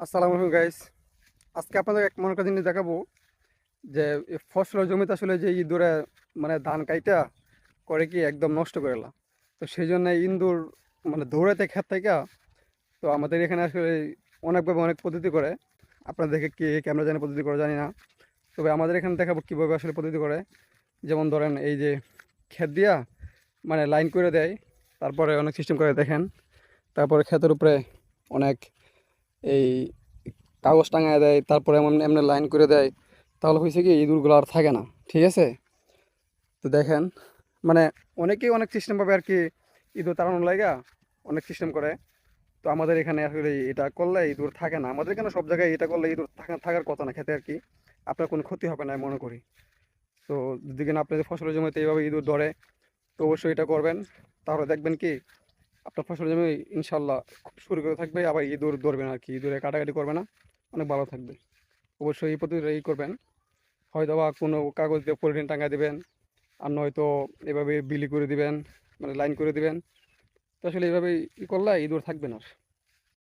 আসসালামু আলাইকুম গাইস আজকে আপনাদের এক মনে জিনিস দেখাবো, যে ফসলের জমিতে আসলে যে ইঁদুরে মানে ধান কাইটা করে কি একদম নষ্ট করে তো সেই জন্য ইন্দুর মানে দৌড়াতে খেত থেকে তো আমাদের এখানে আসলে অনেকভাবে অনেক পদ্ধতি করে। আপনারা দেখে কি ক্যামেরা জানি পদ্ধতি করে, জানি না। তবে আমাদের এখানে দেখাবো কীভাবে আসলে পদ্ধতি করে। যেমন ধরেন এই যে ক্ষেত দিয়া মানে লাইন করে দেয়, তারপরে অনেক সিস্টেম করে দেখেন। তারপরে ক্ষেতের উপরে অনেক এই কাগজ টাঙায় দেয়, তারপরে এমন, এমনি লাইন করে দেয়, তাহলে হয়েছে কি ইঁদুরগুলো আর থাকে না, ঠিক আছে? তো দেখেন মানে অনেকেই অনেক সিস্টেম পাবে আর কি ইঁদুর তাড়ানোর লাগা অনেক সিস্টেম করে। তো আমাদের এখানে আসলে এটা করলে ইঁদুর থাকে না। আমাদের এখানে সব জায়গায় এটা করলে ইঁদুর থাকা, থাকার কথা না, খেতে আর কি। আপনার কোনো ক্ষতি হবে না মনে করি। তো যদি কিনা আপনাদের ফসলের জমিতে এইভাবে ইঁদুর ধরে, তো অবশ্যই এটা করবেন। তাহলে দেখবেন কি আপনার ফসল জমি ইনশাল্লাহ খুব করে থাকবে, আবার ইঁদুর ধরবে না আর কি, ইঁদুরে কাটাকাটি করবে না, অনেক ভালো থাকবে। অবশ্যই এই পদ্ধতিটা ই করবেন। হয়তো বা কোনো কাগজ দিয়ে পলিথিন টাঙ্গা দেবেন, আর নয়তো এভাবে বিলি করে দিবেন মানে লাইন করে দিবেন। তো আসলে এইভাবে ই করলে ইঁদুর থাকবে না আর।